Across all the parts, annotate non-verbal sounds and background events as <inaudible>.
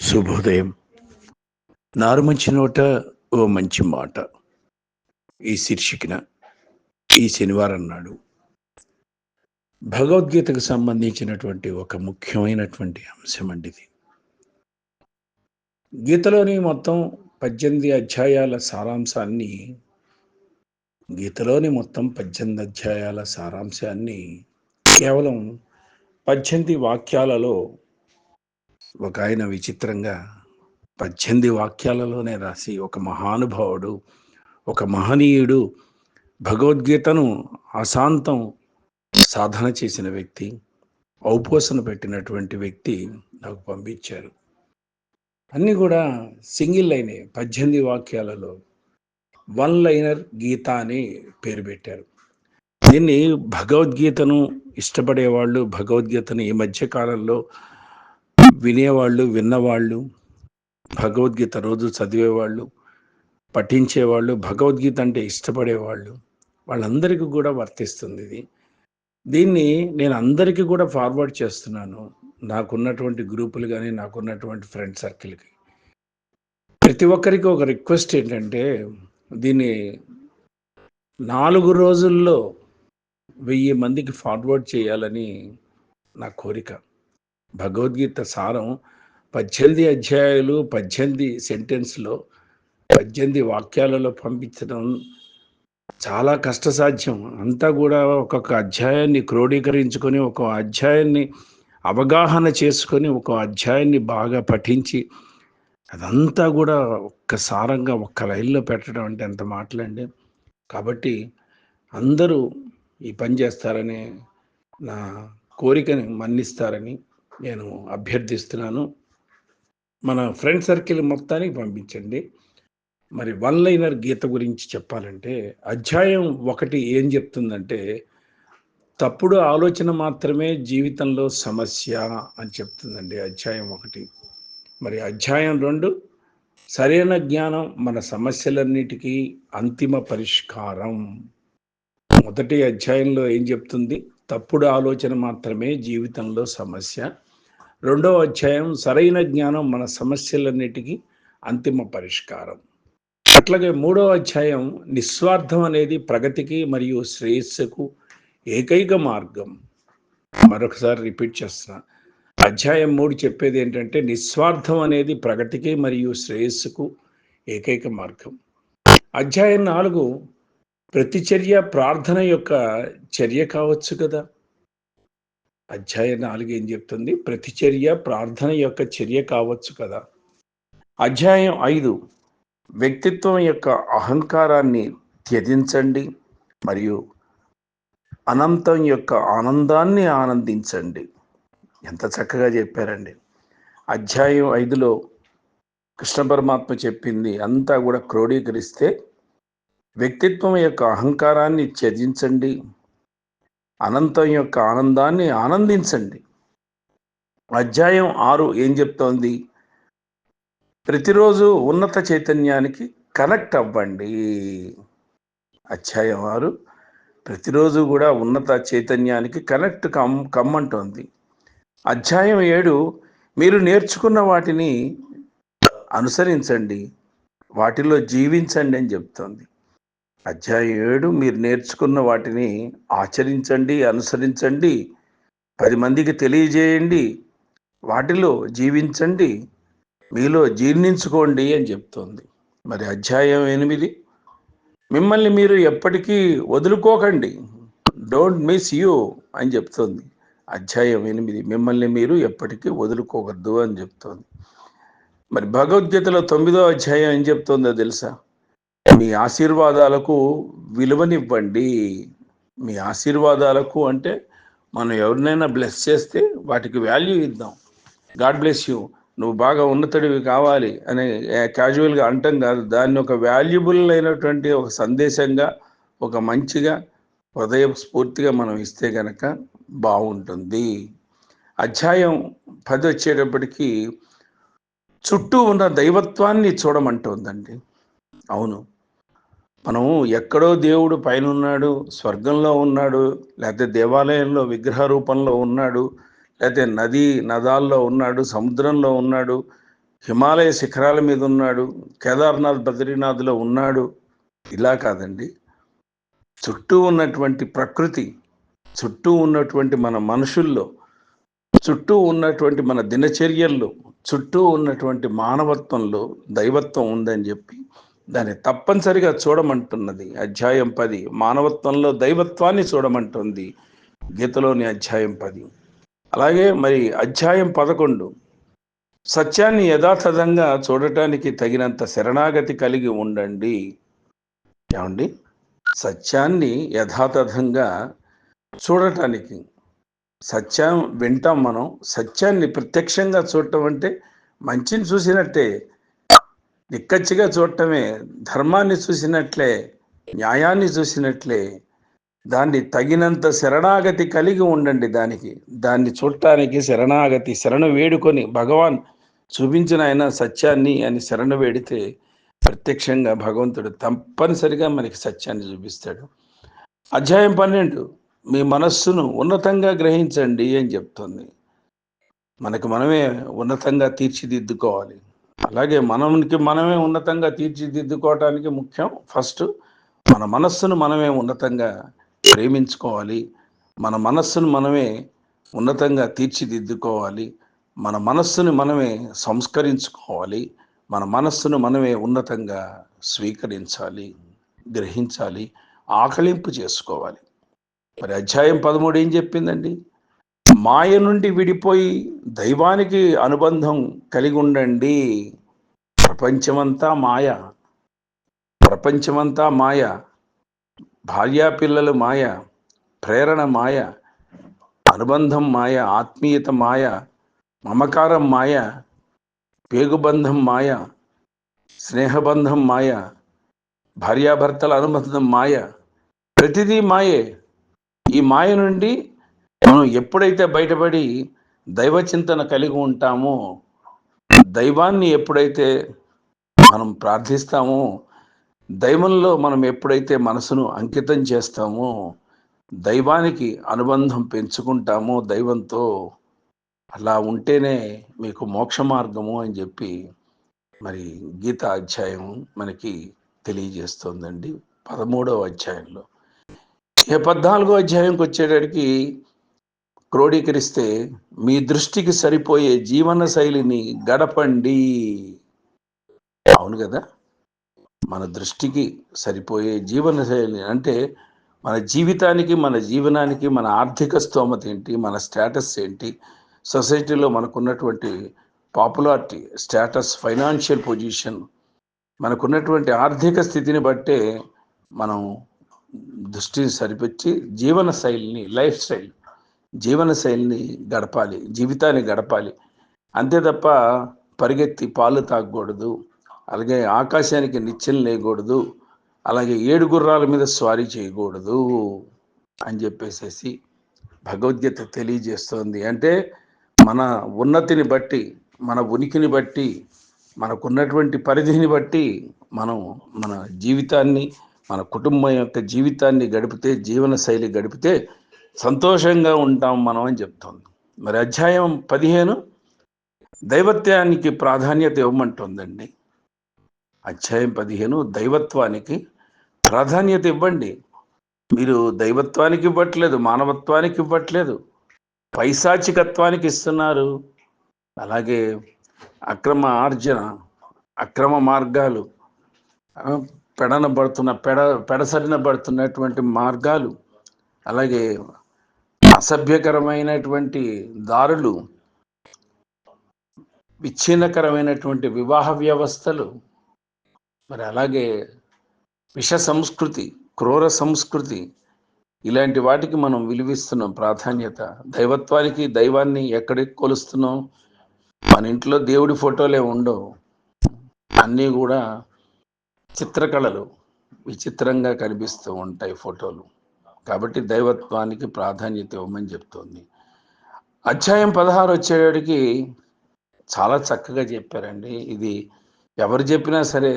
శుభోదయం. నారు మంచి నోట ఓ మంచి మాట. ఈ శీర్షికన ఈ శనివారం నాడు. భగవద్గీతకు సంబంధించినటువంటి ఒక ముఖ్యమైనటువంటి అంశం అండి గీతలోని మొత్తం పద్దెనిమిది అధ్యాయాల సారాంశాన్ని గీతలోని మొత్తం పద్దెనిమిది అధ్యాయాల సారాంశాన్ని కేవలం పద్దెనిమిది వాక్యాలలో ఒక ఆయన విచిత్రంగా పద్దెనిమిది వాక్యాలలోనే రాసి ఒక మహానుభావుడు ఒక మహనీయుడు భగవద్గీతను అశాంతం సాధన చేసిన వ్యక్తి ఔపోసన పెట్టినటువంటి వ్యక్తి నాకు పంపించారు. అన్నీ కూడా సింగిల్ లైనే పద్దెనిమిది వాక్యాలలో. వన్ లైనర్ గీత అని పేరు పెట్టారు. దీన్ని భగవద్గీతను ఇష్టపడేవాళ్ళు భగవద్గీతను ఈ మధ్య కాలంలో వినేవాళ్ళు విన్నవాళ్ళు భగవద్గీత రోజు చదివేవాళ్ళు పఠించేవాళ్ళు భగవద్గీత అంటే ఇష్టపడేవాళ్ళు వాళ్ళందరికీ కూడా వర్తిస్తుంది ఇది. దీన్ని నేను అందరికీ కూడా ఫార్వర్డ్ చేస్తున్నాను. నాకున్నటువంటి గ్రూపులు కానీ నాకున్నటువంటి ఫ్రెండ్ సర్కిల్కి ప్రతి ఒక్కరికి ఒక రిక్వెస్ట్ ఏంటంటే దీన్ని నాలుగు రోజుల్లో వెయ్యి మందికి ఫార్వర్డ్ చేయాలని నా కోరిక. భగవద్గీత సారం పద్దెనిమిది అధ్యాయాలు పద్దెనిమిది సెంటెన్స్లో పద్దెనిమిది వాక్యాలలో పంపించడం చాలా కష్టసాధ్యం. అంతా కూడా ఒక్కొక్క అధ్యాయాన్ని క్రోడీకరించుకొని ఒక అధ్యాయాన్ని అవగాహన చేసుకొని ఒక అధ్యాయాన్ని బాగా పఠించి అదంతా కూడా ఒక్క సారంగా ఒక్క లైన్లో పెట్టడం అంటే ఎంత మాటలండి. కాబట్టి అందరూ ఈ పని చేస్తారని నా కోరికని మన్నిస్తారని నేను అభ్యర్థిస్తున్నాను. మన ఫ్రెండ్ సర్కిల్ మొత్తానికి పంపించండి. మరి వన్ లైనర్ గీత గురించి చెప్పాలంటే అధ్యాయం ఒకటి ఏం చెప్తుందంటే తప్పుడు ఆలోచన మాత్రమే జీవితంలో సమస్య అని చెప్తుందండి అధ్యాయం ఒకటి. మరి అధ్యాయం రెండు సరైన జ్ఞానం మన సమస్యలన్నిటికీ అంతిమ పరిష్కారం. మొదటి అధ్యాయంలో ఏం చెప్తుంది? తప్పుడు ఆలోచన మాత్రమే జీవితంలో సమస్య. రెండవ అధ్యాయం సరైన జ్ఞానం మన సమస్యలన్నిటికీ అంతిమ పరిష్కారం. అట్లాగే మూడవ అధ్యాయం నిస్వార్థం అనేది ప్రగతికి మరియు శ్రేయస్సుకు ఏకైక మార్గం. మరొకసారి రిపీట్ చేస్తున్నా అధ్యాయం మూడు చెప్పేది ఏంటంటే నిస్వార్థం అనేది ప్రగతికి మరియు శ్రేయస్సుకు ఏకైక మార్గం. అధ్యాయం నాలుగు ప్రతిచర్య ప్రార్థన యొక్క చర్య కావచ్చు కదా. అధ్యాయం నాలుగు ఏం చెప్తుంది? ప్రతిచర్య ప్రార్థన యొక్క చర్య కావచ్చు కదా. అధ్యాయం ఐదు. వ్యక్తిత్వం యొక్క అహంకారాన్ని త్యజించండి మరియు అనంతం యొక్క ఆనందాన్ని ఆనందించండి. ఎంత చక్కగా చెప్పారండి. అధ్యాయం ఐదులో కృష్ణ పరమాత్మ చెప్పింది అంతా కూడా క్రోడీకరిస్తే వ్యక్తిత్వం యొక్క అహంకారాన్ని త్యజించండి. అనంతం యొక్క ఆనందాన్ని ఆనందించండి. అధ్యాయం ఆరు ఏం చెప్తోంది? ప్రతిరోజు ఉన్నత చైతన్యానికి కనెక్ట్ అవ్వండి. అధ్యాయం ఆరు ప్రతిరోజు కూడా ఉన్నత చైతన్యానికి కనెక్ట్ కమ్ కమ్మంటోంది. అధ్యాయం ఏడు మీరు నేర్చుకున్న వాటిని అనుసరించండి. వాటిలో జీవించండి అని చెప్తోంది. అధ్యాయం ఏడు మీరు నేర్చుకున్న వాటిని ఆచరించండి అనుసరించండి పది మందికి తెలియజేయండి వాటిలో జీవించండి మీలో జీర్ణించుకోండి అని చెప్తోంది. మరి అధ్యాయం ఎనిమిది మిమ్మల్ని మీరు ఎప్పటికీ వదులుకోకండి డోంట్ మిస్ యూ అని చెప్తోంది. అధ్యాయం ఎనిమిది మిమ్మల్ని మీరు ఎప్పటికీ వదులుకోవద్దు అని చెప్తోంది. మరి భగవద్గీతలో తొమ్మిదో అధ్యాయం ఏం చెప్తుందో తెలుసా? మీ ఆశీర్వాదాలకు విలువనివ్వండి. మీ ఆశీర్వాదాలకు అంటే మనం ఎవరినైనా బ్లెస్ చేస్తే వాటికి వాల్యూ ఇద్దాం. గాడ్ బ్లెస్ యూ నువ్వు బాగా ఉన్నతడివి కావాలి అని క్యాజువల్గా అంటాం కాదు. దాన్ని ఒక వాల్యుబుల్ అయినటువంటి ఒక సందేశంగా ఒక మంచిగా హృదయ స్ఫూర్తిగా మనం ఇస్తే కనుక బాగుంటుంది. అధ్యాయం పది వచ్చేటప్పటికీ చుట్టూ ఉన్న దైవత్వాన్ని చూడమంటుందండి. అవును. మనం ఎక్కడో దేవుడు పైన ఉన్నాడు స్వర్గంలో ఉన్నాడు లేకపోతే దేవాలయంలో విగ్రహ రూపంలో ఉన్నాడు లేకపోతే నది నదాల్లో ఉన్నాడు సముద్రంలో ఉన్నాడు హిమాలయ శిఖరాల మీద ఉన్నాడు కేదార్నాథ్ బద్రీనాథ్లో ఉన్నాడు. ఇలా కాదండి. చుట్టూ ఉన్నటువంటి ప్రకృతి చుట్టూ ఉన్నటువంటి మన మనుషుల్లో చుట్టూ ఉన్నటువంటి మన దినచర్యల్లో చుట్టూ ఉన్నటువంటి మానవత్వంలో దైవత్వం ఉందని చెప్పి దాన్ని తప్పనిసరిగా చూడమంటున్నది. అధ్యాయం పది. మానవత్వంలో దైవత్వాన్ని చూడమంటుంది. గీతలోని అధ్యాయం పది. అలాగే మరి అధ్యాయం పదకొండు. సత్యాన్ని యథాతథంగా చూడటానికి తగినంత శరణాగతి కలిగి ఉండండి. ఏమండి? సత్యాన్ని యథాతథంగా చూడటానికి. సత్యం వింటాం మనం. సత్యాన్ని ప్రత్యక్షంగా చూడటం అంటే మంచిని చూసినట్టే. నిక్కచ్చిగా చూడటమే ధర్మాన్ని చూసినట్లే న్యాయాన్ని చూసినట్లే. దాన్ని తగినంత శరణాగతి కలిగి ఉండండి దానికి. దాన్ని చూడటానికి శరణాగతి శరణ వేడుకొని భగవాన్ చూపించిన ఆయన సత్యాన్ని అని శరణ వేడితే ప్రత్యక్షంగా భగవంతుడు తప్పనిసరిగా మనకి సత్యాన్ని చూపిస్తాడు. అధ్యాయం పన్నెండు మీ మనస్సును ఉన్నతంగా గ్రహించండి అని చెప్తుంది. మనకు మనమే ఉన్నతంగా తీర్చిదిద్దుకోవాలి. అలాగే మనకి మనమే ఉన్నతంగా తీర్చిదిద్దుకోవటానికి ముఖ్యం. ఫస్ట్ మన మనస్సును మనమే ఉన్నతంగా ప్రేమించుకోవాలి. మన మనస్సును మనమే ఉన్నతంగా తీర్చిదిద్దుకోవాలి. మన మనస్సును మనమే సంస్కరించుకోవాలి. మన మనస్సును మనమే ఉన్నతంగా స్వీకరించాలి గ్రహించాలి ఆకలింపు చేసుకోవాలి. మరి అధ్యాయం పదమూడు ఏం చెప్పిందండి? మాయ నుండి విడిపోయి దైవానికి అనుబంధం కలిగి ఉండండి. ప్రపంచమంతా మాయ. ప్రపంచమంతా మాయ. భార్యా పిల్లలు మాయ. ప్రేరణ మాయ. అనుబంధం మాయ. ఆత్మీయత మాయ. మమకారం మాయ. పేగుబంధం మాయ. స్నేహబంధం మాయ. భార్యాభర్తల అనుబంధం మాయ. ప్రతిదీ మాయే. ఈ మాయ నుండి మనం ఎప్పుడైతే బయటపడి దైవ చింతన కలిగి ఉంటామో దైవాన్ని ఎప్పుడైతే మనం ప్రార్థిస్తామో దైవంలో మనం ఎప్పుడైతే మనసును అంకితం చేస్తామో దైవానికి అనుబంధం పెంచుకుంటామో దైవంతో అలా ఉంటేనే మీకు మోక్ష మార్గము అని చెప్పి మరి గీత అధ్యాయం మనకి తెలియజేస్తోందండి. పదమూడవ అధ్యాయంలో. ఏ పద్నాలుగో అధ్యాయంకి వచ్చేటడికి క్రోడీకరిస్తే మీ దృష్టికి సరిపోయే జీవన శైలిని గడపండి. అవును కదా? మన దృష్టికి సరిపోయే జీవన శైలి అంటే మన జీవితానికి మన జీవనానికి మన ఆర్థిక స్తోమత ఏంటి మన స్టేటస్ ఏంటి సొసైటీలో మనకున్నటువంటి పాపులారిటీ స్టేటస్ ఫైనాన్షియల్ పొజిషన్ మనకున్నటువంటి ఆర్థిక స్థితిని బట్టే మనం దృష్టిని సరిపెచ్చి జీవన శైలిని లైఫ్ స్టైల్ జీవన శైలిని గడపాలి జీవితాన్ని గడపాలి. అంతే తప్ప పరిగెత్తి పాలు తాగకూడదు అలాగే ఆకాశానికి నిచ్చెలు లేకూడదు అలాగే ఏడు గుర్రాల మీద స్వారీ చేయకూడదు అని చెప్పేసేసి భగవద్గీత తెలియజేస్తోంది. అంటే మన ఉన్నతిని బట్టి మన ఉనికిని బట్టి మనకున్నటువంటి పరిధిని బట్టి మనం మన జీవితాన్ని మన కుటుంబం యొక్క జీవితాన్ని గడిపితే జీవన శైలి గడిపితే సంతోషంగా ఉంటాం మనం అని చెప్తోంది. మరి అధ్యాయం పదిహేను దైవత్వానికి ప్రాధాన్యత ఇవ్వమంటుందండి. అధ్యాయం పదిహేను దైవత్వానికి ప్రాధాన్యత ఇవ్వండి. మీరు దైవత్వానికి ఇవ్వట్లేదు మానవత్వానికి ఇవ్వట్లేదు పైశాచికత్వానికి ఇస్తున్నారు. అలాగే అక్రమ ఆర్జన అక్రమ మార్గాలు పెడనబడుతున్న పెడ పెడసరిన పడుతున్నటువంటి మార్గాలు అలాగే అసభ్యకరమైనటువంటి దారులు విచ్ఛిన్నకరమైనటువంటి వివాహ వ్యవస్థలు మరి అలాగే విష సంస్కృతి క్రూర సంస్కృతి ఇలాంటి వాటికి మనం విలువిస్తున్నాం ప్రాధాన్యత. దైవత్వానికి దైవాన్ని ఎక్కడికి కొలుస్తున్నాం? మన ఇంట్లో దేవుడి ఫోటోలే ఉండవు. అన్నీ కూడా చిత్రకళలు విచిత్రంగా కనిపిస్తూ ఉంటాయి ఫోటోలు. కాబట్టి దైవత్వానికి ప్రాధాన్యత ఇవ్వమని చెప్తోంది. అధ్యాయం పదహారు వచ్చేటికి చాలా చక్కగా చెప్పారండి. ఇది ఎవరు చెప్పినా సరే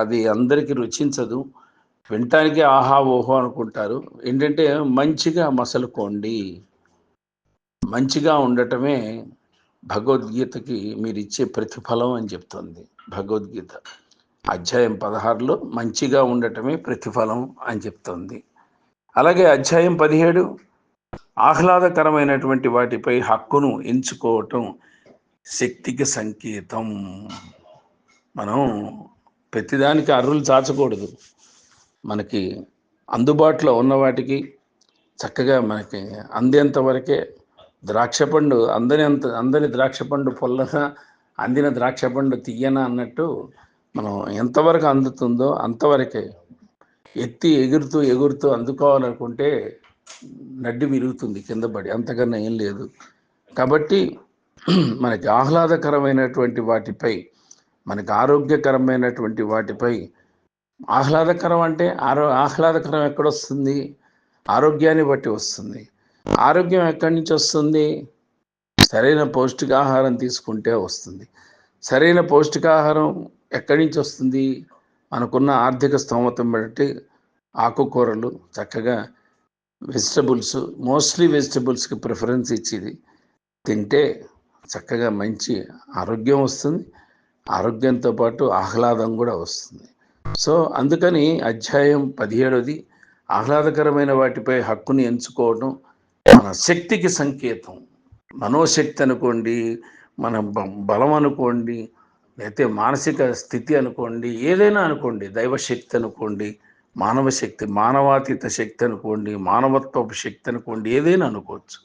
అది అందరికీ రుచించదు. వినటానికి ఆహా ఓహో అనుకుంటారు. ఏంటంటే మంచిగా మసలుకోండి. మంచిగా ఉండటమే భగవద్గీతకి మీరు ఇచ్చే ప్రతిఫలం అని చెప్తుంది భగవద్గీత. అధ్యాయం పదహారులో మంచిగా ఉండటమే ప్రతిఫలం అని చెప్తుంది. అలాగే అధ్యాయం పదిహేడు ఆహ్లాదకరమైనటువంటి వాటిపై హక్కును ఎంచుకోవటం శక్తికి సంకేతం. మనం ప్రతిదానికి అర్రులు చాచకూడదు. మనకి అందుబాటులో ఉన్న వాటికి చక్కగా మనకి అందేంత వరకే ద్రాక్ష పండు అందని అంత అందని ద్రాక్ష పండు పొల్లన అందిన ద్రాక్ష పండు తీయన అన్నట్టు మనం ఎంతవరకు అందుతుందో అంతవరకే ఎత్తి ఎగురుతూ ఎగురుతూ అందుకోవాలనుకుంటే నడ్డి విరుగుతుంది కింద పడి. అంతకన్నా ఏం లేదు. కాబట్టి <clears throat> మనకి ఆహ్లాదకరమైనటువంటి వాటిపై మనకి ఆరోగ్యకరమైనటువంటి వాటిపై ఆహ్లాదకరం అంటే ఆరో ఆహ్లాదకరం ఎక్కడొస్తుంది? ఆరోగ్యాన్ని బట్టి వస్తుంది. ఆరోగ్యం ఎక్కడి నుంచి వస్తుంది? సరైన పౌష్టికాహారం తీసుకుంటే వస్తుంది. సరైన పౌష్టికాహారం ఎక్కడి నుంచి వస్తుంది? మనకున్న ఆర్థిక స్తోమతం బట్టి ఆకుకూరలు చక్కగా వెజిటబుల్స్ మోస్ట్లీ వెజిటబుల్స్కి ప్రిఫరెన్స్ ఇచ్చేది. తింటే చక్కగా మంచి ఆరోగ్యం వస్తుంది. ఆరోగ్యంతో పాటు ఆహ్లాదం కూడా వస్తుంది. సో అందుకని అధ్యాయం పదిహేడోది ఆహ్లాదకరమైన వాటిపై హక్కుని ఎంచుకోవడం మన శక్తికి సంకేతం. మనోశక్తి అనుకోండి మన బ- బలం అనుకోండి లేకపోతే మానసిక స్థితి అనుకోండి ఏదైనా అనుకోండి దైవశక్తి అనుకోండి మానవ శక్తి మానవాతీత శక్తి అనుకోండి మానవత్వపు శక్తి అనుకోండి ఏదైనా అనుకోవచ్చు.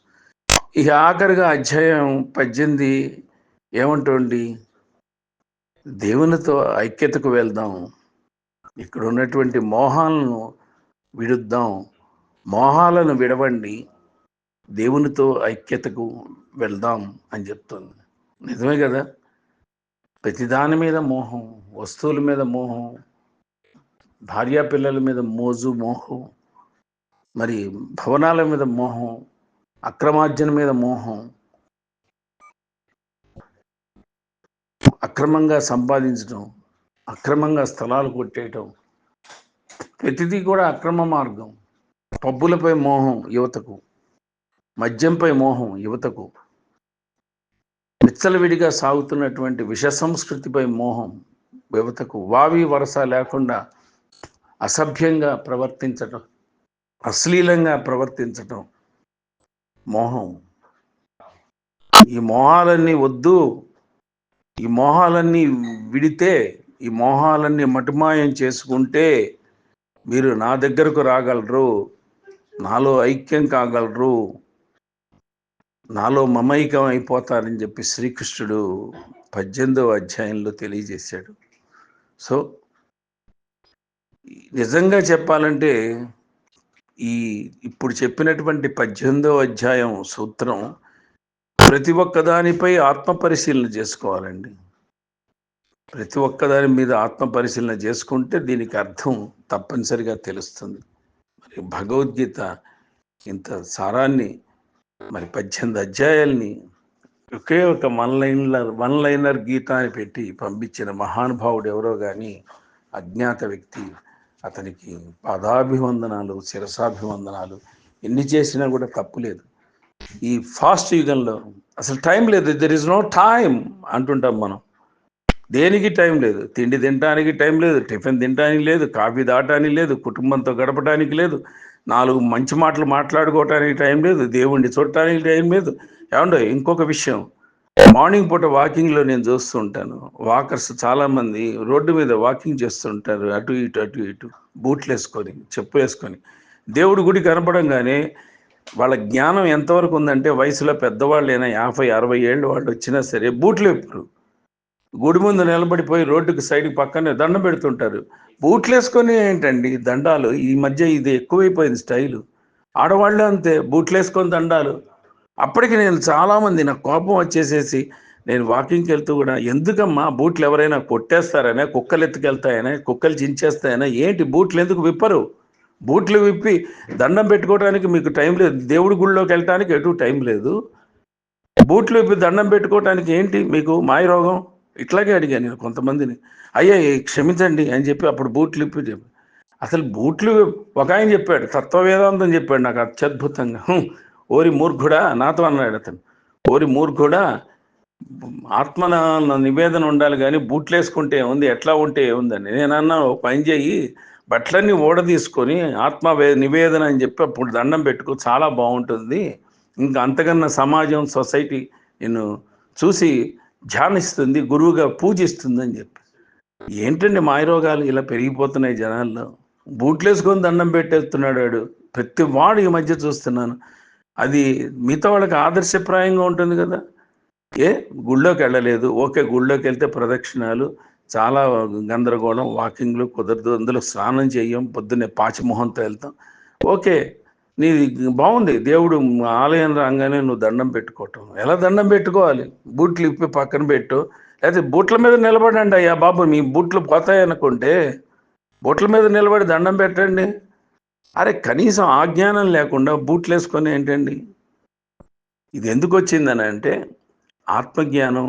ఇక ఆఖరిగా అధ్యాయం పద్దెనిమిది ఏమంటుంది దేవునితో ఐక్యతకు వెళ్దాం. ఇక్కడ ఉన్నటువంటి మోహాలను విడుద్దాం. మోహాలను విడవండి. దేవునితో ఐక్యతకు వెళ్దాం అని చెప్తుంది. నిజమే కదా? ప్రతిదాని మీద మోహం వస్తువుల మీద మోహం భార్యా పిల్లల మీద మోజు మోహం మరి భవనాల మీద మోహం అక్రమార్జన మీద మోహం అక్రమంగా సంపాదించడం అక్రమంగా స్థలాలు కొట్టేయటం ప్రతిదీ కూడా అక్రమ మార్గం. పబ్బులపై మోహం యువతకు మద్యంపై మోహం యువతకు. విచ్చలవిడిగా సాగుతున్నటువంటి విష సంస్కృతిపై మోహం యువతకు వావి వరస లేకుండా అసభ్యంగా ప్రవర్తించటం అశ్లీలంగా ప్రవర్తించటం మోహం. ఈ మోహాలన్నీ వద్దు ఈ మోహాలన్నీ విడితే ఈ మోహాలన్నీ మటుమాయం చేసుకుంటే మీరు నా దగ్గరకు రాగలరు నాలో ఐక్యం కాగలరు. నాలో మమైకం అయిపోతారని చెప్పి శ్రీకృష్ణుడు పద్దెనిమిదవ అధ్యాయంలో తెలియజేశాడు. సో నిజంగా చెప్పాలంటే ఈ ఇప్పుడు చెప్పినటువంటి పద్దెనిమిదవ అధ్యాయం సూత్రం ప్రతి ఒక్కదానిపై ఆత్మ పరిశీలన చేసుకోవాలండి. ప్రతి ఒక్కదాని మీద ఆత్మ పరిశీలన చేసుకుంటే దీనికి అర్థం తప్పనిసరిగా తెలుస్తుంది. మరి భగవద్గీత ఇంత సారాన్ని మరి పద్దెనిమిది అధ్యాయాల్ని ఒకే ఒక one liner one liner Gita అని పెట్టి పంపించిన మహానుభావుడు ఎవరో కానీ అజ్ఞాత వ్యక్తి అతనికి పాదాభివందనాలు శిరసాభివందనాలు ఎన్ని చేసినా కూడా తప్పులేదు ఈ ఫాస్ట్ యుగంలో అసలు టైం లేదు. దెర్ ఇస్ నో టైం అంటుంటాం మనం. దేనికి టైం లేదు? తిండి తినడానికి టైం లేదు. టిఫిన్ తినడానికి లేదు. కాఫీ దాటానికి లేదు. కుటుంబంతో గడపడానికి లేదు. నాలుగు మంచి మాటలు మాట్లాడుకోవటానికి టైం లేదు దేవుణ్ణి చూడటానికి టైం లేదు. ఏమండో ఇంకొక విషయం. మార్నింగ్ పూట వాకింగ్లో నేను చూస్తుంటాను. వాకర్స్ చాలామంది రోడ్డు మీద వాకింగ్ చేస్తుంటారు అటు ఇటు అటు ఇటు బూట్లు వేసుకొని చెప్పు వేసుకొని. దేవుడి గుడి కనపడంగానే వాళ్ళ జ్ఞానం ఎంతవరకు ఉందంటే వయసులో పెద్దవాళ్ళైనా యాభై అరవై ఏళ్ళు వాళ్ళు వచ్చినా సరే బూట్లు ఎప్పుడు గుడి ముందు నిలబడిపోయి రోడ్డుకి సైడ్ పక్కనే దండం పెడుతుంటారు. బూట్లు వేసుకొని ఏంటండి దండాలు? ఈ మధ్య ఇది ఎక్కువైపోయింది స్టైలు. ఆడవాళ్ళు అంతే బూట్లు వేసుకొని దండాలు. అప్పటికి నేను చాలామంది నాకు కోపం వచ్చేసేసి నేను వాకింగ్కి వెళ్తూ కూడా ఎందుకమ్మా బూట్లు ఎవరైనా కొట్టేస్తారనే కుక్కలు ఎత్తుకెళ్తాయనే కుక్కలు చించేస్తాయనే ఏంటి బూట్లు ఎందుకు విప్పరు? బూట్లు విప్పి దండం పెట్టుకోవడానికి మీకు టైం లేదు. దేవుడి గుళ్ళోకి వెళ్ళటానికి ఎటు టైం లేదు. బూట్లు విప్పి దండం పెట్టుకోవటానికి ఏంటి మీకు మాయ రోగం ఇట్లాగే అడిగాను నేను కొంతమందిని అయ్యా క్షమించండి అని చెప్పి అప్పుడు బూట్లు ఇప్పి చెప్పి అసలు బూట్లు ఒక ఆయన చెప్పాడు తత్వవేదాంతం చెప్పాడు నాకు అత్యద్భుతంగా. ఓరి మూర్ఖుడా నాతో అన్నాడు అతను. ఓరి మూర్ఖుడా ఆత్మన నివేదన ఉండాలి కానీ బూట్లు వేసుకుంటే ఉంది ఎట్లా ఉంటే ఏముందని? నేనన్నా ఓ పని చేయి బట్టలన్నీ ఓడ తీసుకొని ఆత్మ వే- నివేదన అని చెప్పి అప్పుడు దండం పెట్టుకో చాలా బాగుంటుంది. ఇంకా అంతకన్నా సమాజం సొసైటీ నేను చూసి ధ్యానిస్తుంది గురువుగా పూజిస్తుంది అని చెప్పి. ఏంటండి మాయరోగాలు ఇలా పెరిగిపోతున్నాయి జనాల్లో? బూట్లేసుకొని దండం పెట్టేస్తున్నాడు వాడు. ప్రతి వాడు ఈ మధ్య చూస్తున్నాను. అది మిగతా వాళ్ళకి ఆదర్శప్రాయంగా ఉంటుంది కదా? ఏ? గుళ్ళోకి వెళ్ళలేదు. ఓకే గుళ్ళోకి వెళ్తే ప్రదక్షిణాలు చాలా గందరగోళం వాకింగ్లు కుదరదు. అందులో స్నానం చేయం పొద్దున్నే పాచిమొహంతో వెళ్తాం. ఓకే నీది బాగుంది. దేవుడు ఆలయం రాగానే నువ్వు దండం పెట్టుకోవటం. ఎలా దండం పెట్టుకోవాలి? బూట్లు ఇప్పి పక్కన పెట్టు. లేకపోతే బూట్ల మీద నిలబడండి అయ్యా బాబు. మీ బూట్లు పోతాయనుకుంటే బూట్ల మీద నిలబడి దండం పెట్టండి. అరే కనీసం ఆజ్ఞానం లేకుండా బూట్లు వేసుకొని ఏంటండి? ఇది ఎందుకు వచ్చిందని అంటే ఆత్మజ్ఞానం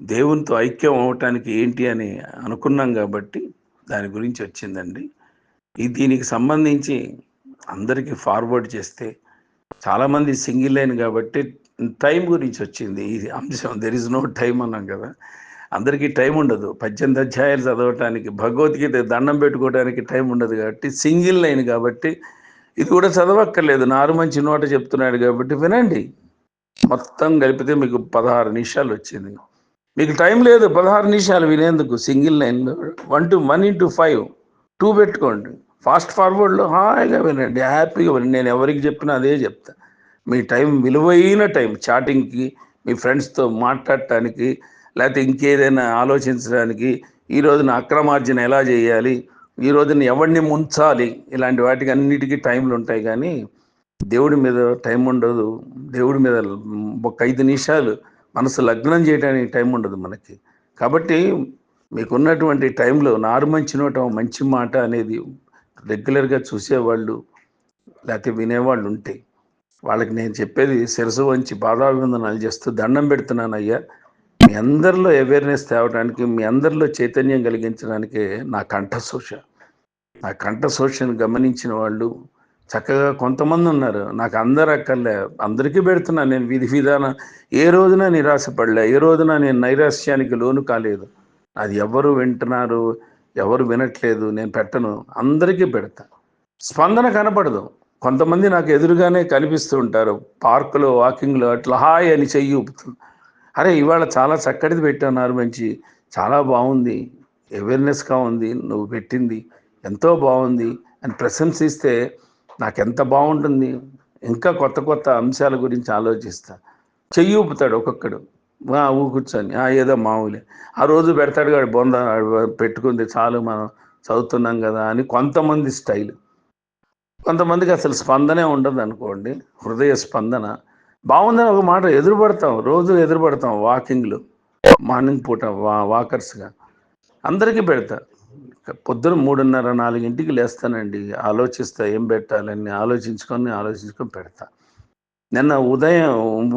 దేవునితో ఐక్యం అవటానికి ఏంటి అని అనుకున్నాం కాబట్టి దాని గురించి వచ్చిందండి. ఈ దీనికి సంబంధించి అందరికీ ఫార్వర్డ్ చేస్తే చాలామంది సింగిల్ లైన్ కాబట్టి టైం గురించి వచ్చింది. ఇది అంశం దెర్ ఇస్ నో టైం అన్నాం కదా. అందరికీ టైం ఉండదు. పద్దెనిమిది అధ్యాయాలు చదవటానికి భగవద్గీత దండం పెట్టుకోవడానికి టైం ఉండదు కాబట్టి సింగిల్ లైన్ కాబట్టి ఇది కూడా చదవక్కర్లేదు. నారు మంచి నోట చెప్తున్నాడు కాబట్టి వినండి. మొత్తం కలిపితే మీకు పదహారు నిమిషాలు వచ్చింది. మీకు టైం లేదు. పదహారు నిమిషాలు వినేందుకు సింగిల్ లైన్లో one two one into five two పెట్టుకోండి. ఫాస్ట్ ఫార్వర్డ్లో హాయిగా వినండి హ్యాపీగా వినండి. నేను ఎవరికి చెప్పినా అదే చెప్తా. మీ టైం విలువైన టైం చాటింగ్కి మీ ఫ్రెండ్స్తో మాట్లాడటానికి లేకపోతే ఇంకేదైనా ఆలోచించడానికి ఈ రోజున అక్రమార్జన ఎలా చేయాలి ఈ రోజున ఎవరిని ముంచాలి ఇలాంటి వాటికి అన్నిటికీ టైంలు ఉంటాయి. కానీ దేవుడి మీద టైం ఉండదు. దేవుడి మీద ఒక ఐదు నిమిషాలు మనసు లగ్నం చేయడానికి టైం ఉండదు మనకి. కాబట్టి మీకున్నటువంటి టైంలో నారు మంచి నోట మంచి మాట అనేది రెగ్యులర్గా చూసేవాళ్ళు లేకపోతే వినేవాళ్ళు ఉంటే వాళ్ళకి నేను చెప్పేది శిరసు వంచి పాదాభివందనాలు చేస్తూ దండం పెడుతున్నాను అయ్యా మీ అందరిలో అవేర్నెస్ తేవడానికి మీ అందరిలో చైతన్యం కలిగించడానికి నా కంఠశోష. నా కంఠశోషను గమనించిన వాళ్ళు చక్కగా కొంతమంది ఉన్నారు. నాకు అందరు అక్కర్లే అందరికీ పెడుతున్నా నేను విధి విధాన. ఏ రోజున నిరాశపడలే ఏ రోజున నేను నైరాశ్యానికి లోను కాలేదు. అది ఎవరు వింటున్నారు? ఎవరు వినట్లేదు నేను పెట్టను అందరికీ పెడతా. స్పందన కనపడదు. కొంతమంది నాకు ఎదురుగానే కనిపిస్తూ ఉంటారు. పార్కులో వాకింగ్లో అట్లా హాయ్ అని చెయ్యి ఊపుతుంది అరే ఇవాళ చాలా చక్కటిది పెట్టన్నారు మంచి చాలా బాగుంది. అవేర్నెస్గా ఉంది. నువ్వు పెట్టింది. ఎంతో బాగుంది. అని ప్రశంసిస్తే నాకు ఎంత బాగుంటుంది. ఇంకా కొత్త కొత్త అంశాల గురించి ఆలోచిస్తా. చెయ్యి ఊపుతాడు ఒక్కొక్కడు. ఊ కూర్చొని "ఆ, ఏదో మామూలే. ఆ రోజు పెడతాడు కాడు బొంద పెట్టుకుంది చాలు మనం చదువుతున్నాం కదా అని కొంతమంది స్టైల్. కొంతమందికి అసలు స్పందనే ఉండదు అనుకోండి. హృదయ స్పందన. బాగుందని ఒక మాట ఎదురుపడతాం. రోజు ఎదురుపడతాం వాకింగ్లు. మార్నింగ్ పూట వా వాకర్స్గా. అందరికీ పెడతా. పొద్దున మూడున్నర నాలుగింటికి లేస్తానండి. ఆలోచిస్తా ఏం పెట్టాలని ఆలోచించుకొని ఆలోచించుకొని పెడతా. నిన్న ఉదయం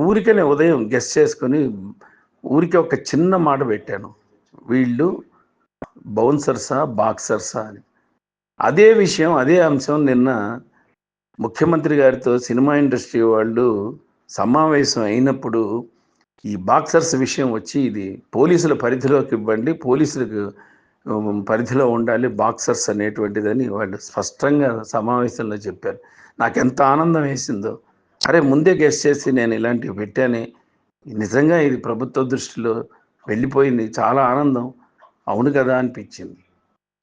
ఊరికనే ఉదయం గెస్ట్ చేసుకొని ఊరికే ఒక చిన్న మాట పెట్టాను. వీళ్ళు బౌన్సర్సా బాక్సర్సా అని. అదే విషయం అదే అంశం నిన్న ముఖ్యమంత్రి గారితో సినిమా ఇండస్ట్రీ వాళ్ళు సమావేశం అయినప్పుడు ఈ బాక్సర్స్ విషయం వచ్చి ఇది పోలీసుల పరిధిలోకి ఇవ్వండి పోలీసులకు పరిధిలో ఉండాలి బాక్సర్స్ అనేటువంటిదని వాళ్ళు స్పష్టంగా సమావేశంలో చెప్పారు. నాకు ఎంత ఆనందం వేసిందో. అరే ముందే గెస్ట్ చేసి నేను ఇలాంటివి పెట్టానే. నిజంగా ఇది ప్రభుత్వ దృష్టిలో వెళ్ళిపోయింది. చాలా ఆనందం. అవును కదా అనిపించింది.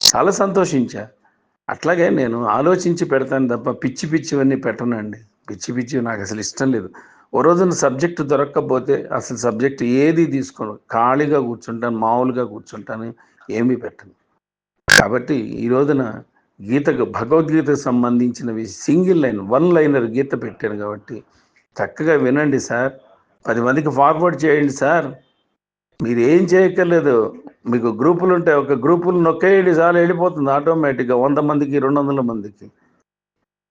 చాలా సంతోషించా. అట్లాగే నేను ఆలోచించి పెడతాను తప్ప పిచ్చి పిచ్చివన్నీ పెట్టనండి. పిచ్చి పిచ్చి నాకు అసలు ఇష్టం లేదు. ఓ రోజున సబ్జెక్టు దొరక్కపోతే అసలు సబ్జెక్ట్ ఏది తీసుకోను. ఖాళీగా కూర్చుంటాను మామూలుగా కూర్చుంటాను ఏమీ పెట్టను. కాబట్టి ఈ రోజున గీతకు భగవద్గీతకు సంబంధించినవి single line one liner Gita పెట్టాను కాబట్టి చక్కగా వినండి సార్. పది మందికి ఫార్వర్డ్ చేయండి సార్. మీరు ఏం చేయక్కర్లేదు. మీకు గ్రూపులు ఉంటాయి. ఒక గ్రూపులు నొక్కేయండి సార్ వెళ్ళిపోతుంది ఆటోమేటిక్గా వంద మందికి రెండు వందల మందికి.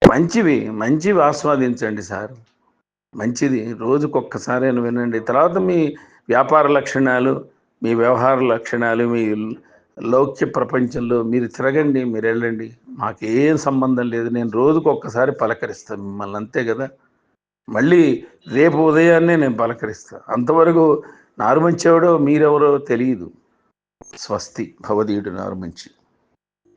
మంచివి మంచివి ఆస్వాదించండి సార్. మంచిది. రోజుకొక్కసారైనా వినండి. తర్వాత మీ వ్యాపార లక్షణాలు మీ వ్యవహార లక్షణాలు మీ లౌక్య ప్రపంచంలో మీరు తిరగండి మీరు వెళ్ళండి. మాకేం సంబంధం లేదు. నేను రోజుకు ఒక్కసారి పలకరిస్తాను మిమ్మల్ని. అంతే కదా? మళ్ళీ రేపు ఉదయాన్నే నేను పలకరిస్తాను అంతవరకు నారుమంచెవడో మీరెవరో తెలియదు. స్వస్తి భవదీయుడు నారుమంచి.